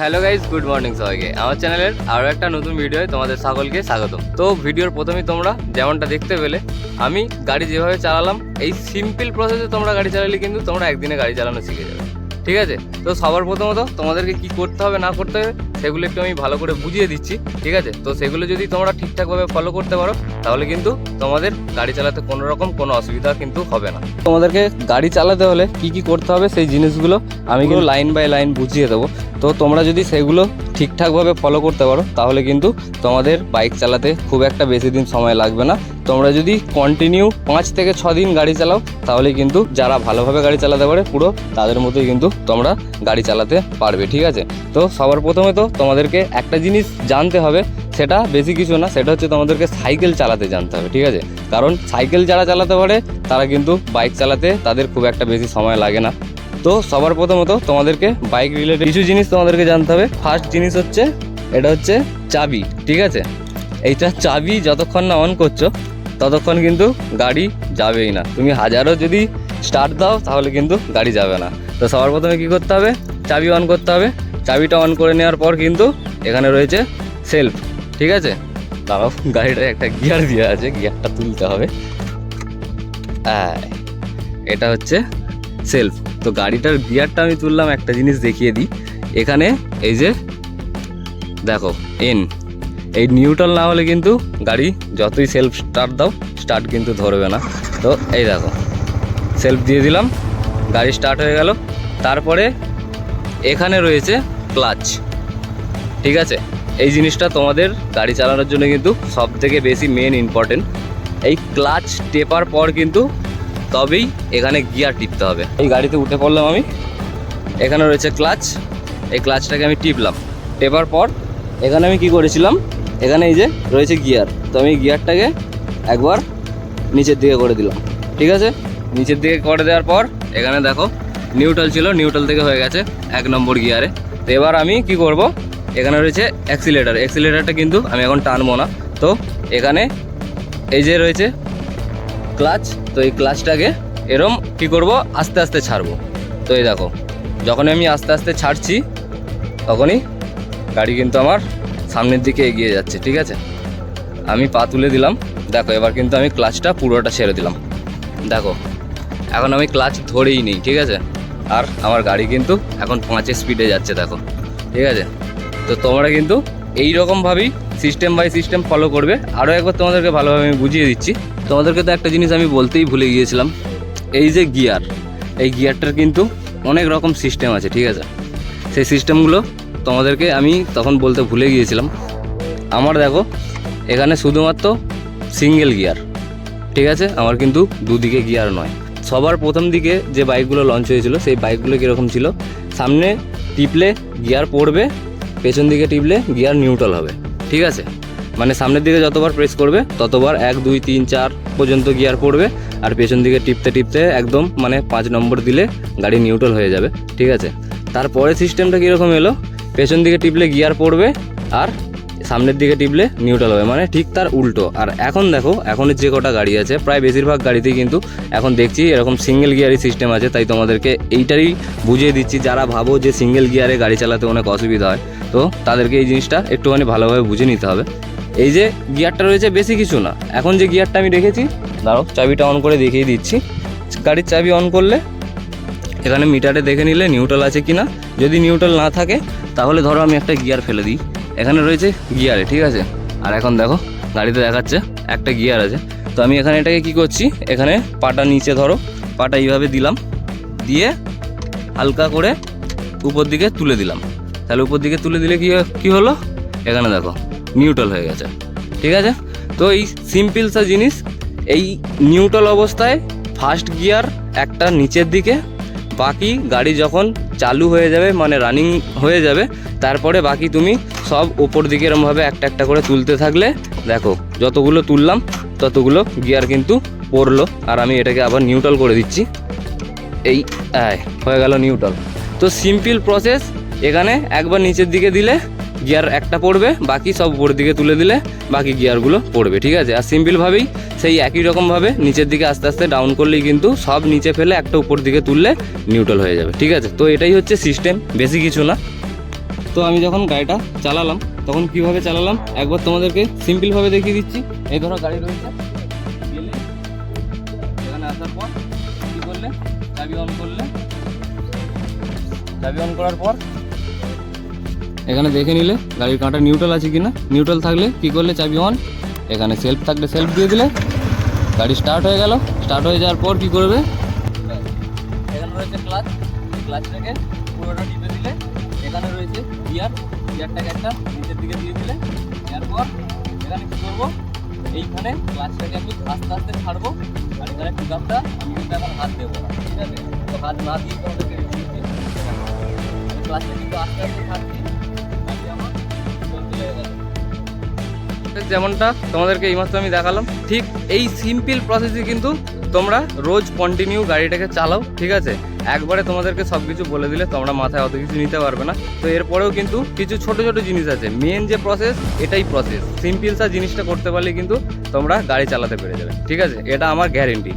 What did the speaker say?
Hello guys good morning সবাইকে। আমার চ্যানেলের আরও একটা নতুন ভিডিওয় তোমাদের সকলকে স্বাগতম। তো ভিডিওর প্রথমেই তোমরা যেমনটা দেখতে পেলে আমি গাড়ি যেভাবে চালালাম এই সিম্পল প্রসেসে তোমরা গাড়ি চালালে কিন্তু তোমরা একদিনে গাড়ি চালানো শিখে যাবে। ঠিক আছে? তো সবার প্রথমত তোমাদেরকে কি করতে হবে না করতে হবে সেগুলো একটু আমি ভালো করে বুঝিয়ে দিচ্ছি ঠিক আছে? তো সেগুলো যদি তোমরা ঠিকঠাকভাবে ফলো করতে পারো তাহলে কিন্তু তোমাদের গাড়ি চালাতে কোনো রকম কোনো অসুবিধা কিন্তু হবে না। তোমাদেরকে গাড়ি চালাতে হলে কি কি করতে হবে সেই জিনিসগুলো আমি কিন্তু লাইন বাই লাইন বুঝিয়ে দেবো। তো তোমরা যদি সেগুলো ঠিকঠাকভাবে ফলো করতে পারো, তাহলে কিন্তু তোমাদের বাইক চালাতে খুব একটা বেশি দিন সময় লাগবে না। তোমরা যদি কন্টিনিউ পাঁচ থেকে ছ দিন গাড়ি চালাও, তাহলে কিন্তু যারা ভালোভাবে গাড়ি চালাতে পারে পুরো, তাদের মতোই কিন্তু তোমরা গাড়ি চালাতে পারবে, ঠিক আছে? তো সবার প্রথমে তো তোমাদেরকে একটা জিনিস জানতে হবে, সেটা বেশি কিছু না, সেটা হচ্ছে তোমাদেরকে সাইকেল চালাতে জানতে হবে, ঠিক আছে? কারণ সাইকেল যারা চালাতে পারে, তারা কিন্তু বাইক চালাতে তাদের খুব একটা বেশি সময় লাগে না। তো সবার প্রথমত তোমাদেরকে বাইক রিলেটেড কিছু জিনিস তোমাদেরকে জানতে হবে। ফার্স্ট জিনিস হচ্ছে, এটা হচ্ছে চাবি, ঠিক আছে? এইটা চাবি যতক্ষণ না অন করছ, ততক্ষণ কিন্তু গাড়ি যাবেই না। তুমি হাজারও যদি স্টার্ট দাও, তাহলে কিন্তু গাড়ি যাবে না। তো সবার প্রথমে কী করতে হবে? চাবি অন করতে হবে। চাবিটা অন করে নেওয়ার পর কিন্তু এখানে রয়েছে সেলফ ঠিক আছে? দাঁড়াও গাড়িটার একটা গিয়ার দেওয়া আছে গিয়ারটা তুলতে হবে। হ্যাঁ এটা হচ্ছে সেলফ তো গাড়িটার গিয়ারটা আমি তুললাম, একটা জিনিস দেখিয়ে দিই। এখানে এই যে, দেখো এন এই নিউট্রাল না হলে কিন্তু গাড়ি যতই সেলফ স্টার্ট দাও স্টার্ট কিন্তু ধরবে না। তো এই দেখো সেলফ দিয়ে দিলাম, গাড়ি স্টার্ট হয়ে গেল। তারপরে এখানে রয়েছে ক্লাচ ঠিক আছে? এই জিনিসটা তোমাদের গাড়ি চালানোর জন্য কিন্তু সব থেকে বেশি মেন ইম্পর্টেন্ট এই ক্লাচ টেপার পর কিন্তু তবেই এখানে গিয়ার টিপতে হবে। এই গাড়িতে উঠে পড়লাম আমি। এখানে রয়েছে ক্লাচ এই ক্লাচটাকে আমি টিপলাম। টেপার পর এখানে আমি কি করেছিলাম? এখানে এই যে রয়েছে গিয়ার তো আমি গিয়ারটাকে একবার নিচের দিকে করে দিলাম। ঠিক আছে? নিচের দিকে করে দেওয়ার পর এখানে দেখো নিউট্রাল ছিল নিউট্রাল থেকে হয়ে গেছে এক নম্বর গিয়ারে তো এবার আমি কি করব? এখানে রয়েছে অ্যাক্সিলেটার অ্যাক্সিলেটারটা কিন্তু আমি এখন টানবো না। তো এখানে এই যে রয়েছে ক্লাচ, তো এই ক্লাচটাকে এরম কি করব? আস্তে আস্তে ছাড়বো। তো এই দেখো যখন আমি আস্তে আস্তে ছাড়ছি, তখনই গাড়ি কিন্তু আমার সামনের দিকে এগিয়ে যাচ্ছে, ঠিক আছে? আমি পা তুলে দিলাম। দেখো, এবার কিন্তু আমি ক্লাচটা পুরোটা ছেড়ে দিলাম। দেখো, এখন আমি ক্লাচ ধরেই নেই, ঠিক আছে? আর আমার গাড়ি কিন্তু এখন পাঁচের স্পিডে যাচ্ছে, দেখো। ঠিক আছে? তো তোমরা কিন্তু এই রকমভাবেই সিস্টেম বাই সিস্টেম ফলো করবে। আরও একবার তোমাদেরকে ভালোভাবে আমি বুঝিয়ে দিচ্ছি। তোমাদেরকে তো একটা জিনিস আমি বলতেই ভুলে গিয়েছিলাম। এই যে গিয়ার, এই গিয়ারটার কিন্তু অনেক রকম সিস্টেম আছে, ঠিক আছে? সেই সিস্টেমগুলো তোমাদেরকে আমি তখন বলতে ভুলে গিয়েছিলাম। আমার দেখো, এখানে শুধুমাত্র সিঙ্গেল গিয়ার ঠিক আছে? আমার কিন্তু দুদিকে গিয়ার নয়। সবার প্রথম দিকে যে বাইকগুলো লঞ্চ হয়েছিল, সেই বাইকগুলো কীরকম ছিল? সামনে টিপলে গিয়ার পড়বে, পেছন দিকে টিপলে গিয়ার নিউট্রাল হবে, ঠিক আছে? মানে সামনের দিকে যতবার প্রেস করবে, ততবার এক, দুই, তিন, চার পর্যন্ত গিয়ার পড়বে আর পেছন দিকে টিপতে টিপতে একদম মানে পাঁচ নম্বর দিলে গাড়ি নিউট্রাল হয়ে যাবে, ঠিক আছে? তারপরে সিস্টেমটা কীরকম এলো? পেছন দিকে টিপলে গিয়ার পড়বে আর সামনের দিকে টিপলে নিউট্রাল হবে মানে ঠিক তার উল্টো। আর এখন দেখো এখন যে কটা গাড়ি আছে, প্রায় বেশিরভাগ গাড়িতেই কিন্তু এখন দেখছি এরকম সিঙ্গেল গিয়ারই সিস্টেম আছে, তাই তোমাদেরকে এইটারই বুঝিয়ে দিচ্ছি, যারা ভাবো যে সিঙ্গেল গিয়ারে গাড়ি চালাতে অনেক অসুবিধা হয়, তো তাদেরকে এই জিনিসটা একটুখানি ভালোভাবে বুঝে নিতে হবে। এই যে গিয়ারটা রয়েছে বেশি কিছু না। এখন যে গিয়ারটা আমি রেখেছি, দাঁড়াও, চাবিটা অন করে দেখিয়ে দিচ্ছি। গাড়ির চাবি অন করলে এখানে মিটারে দেখে নিলে নিউট্রাল আছে কি না যদি নিউট্রাল না থাকে, তাহলে ধরো আমি একটা গিয়ার ফেলে দিই। এখানে রয়েছে গিয়ারে, ঠিক আছে? আর এখন দেখো, গাড়িতে দেখাচ্ছে, একটা গিয়ার আছে। তো আমি এখানে এটাকে কি করছি, এখানে পাটা নিচে ধরো, পাটা এইভাবে দিলাম। দিয়ে হালকা করে উপর দিকে তুলে দিলাম। তাহলে উপর দিকে তুলে দিলে কি কি হলো? এখানে দেখো। নিউট্রাল হয়ে গেছে। ঠিক আছে? তো এই সিম্পল সা জিনিস, এই নিউট্রাল অবস্থায় ফার্স্ট গিয়ার একটা নিচের দিকে, বাকি গাড়ি যখন চালু হয়ে যাবে মানে রানিং হয়ে যাবে, তারপরে বাকি তুমি সব ওপর দিকে এরমভাবে একটা একটা করে তুলতে থাকলে, দেখো, যতগুলো তুললাম, ততগুলো গিয়ার কিন্তু পড়ল। আর আমি এটাকে আবার নিউট্রাল করে দিচ্ছি। এই হয়ে গেল নিউট্রাল তো সিম্পল প্রসেস এখানে একবার নিচের দিকে দিলে গিয়ার একটা পড়বে, বাকি সব উপর দিকে তুলে দিলে বাকি গিয়ারগুলো পড়বে, ঠিক আছে? আর সিম্পলভাবেই সেই একই রকমভাবে নিচের দিকে আস্তে আস্তে ডাউন করলেই কিন্তু সব নিচে ফেলে একটা উপর দিকে তুললে নিউট্রাল হয়ে যাবে, ঠিক আছে? তো এটাই হচ্ছে সিস্টেম বেশি কিছু না। তো আমি যখন গাড়িটা চালালাম, তখন কীভাবে চালালাম? একবার তোমাদেরকে সিম্পলভাবে দেখিয়ে দিচ্ছি। এই ধরো গাড়ি রয়েছে। গেলে এখানে আসার পর কী করলে? চাবি অন করলে। চাবি অন করার পর এখানে দেখে নিলে গাড়ির কাঁটা নিউট্রাল আছে কিনা? নিউট্রাল থাকলে কি করলে চাবি অন এখানে সেলফ থাকলে সেলফ দিয়ে দিলে গাড়ি স্টার্ট হয়ে গেল। স্টার্ট হয়ে যাওয়ার পর কি করবে? এখানে রয়েছে ক্লাচ ক্লাচটাকে পুরোটা টিপে দিলে এখানে রয়েছে গিয়ার গিয়ারটাকে একটা নিচের দিকে দিয়ে দিলে এরপর এখানে কী করব? এইখানে ক্লাচটাকে আমি আস্তে আস্তে ছাড়বো। আর এখানে পিক আমি কিন্তু এখন হাত দেবো ঠিক আছে? তো হাত না দিয়ে তোমাদেরকে ক্লাচটা কিন্তু আস্তে আস্তে ছাড়ছি। যেমনটা তোমাদেরকে এইমাত্র আমি দেখালাম, ঠিক এই সিম্পল প্রসেসই কিন্তু তোমরা রোজ কন্টিনিউ গাড়িটাকে চালাও, ঠিক আছে? একবারে তোমাদেরকে সব কিছু বলে দিলে তোমরা মাথায় অত কিছু নিতে পারবে না। তো এরপরেও কিন্তু কিছু ছোট ছোট জিনিস আছে। মেন যে প্রসেস এটাই প্রসেস সিম্পল সা জিনিসটা করতে পারলে কিন্তু তোমরা গাড়ি চালাতে পেরে যাবে, ঠিক আছে? এটা আমার গ্যারেন্টি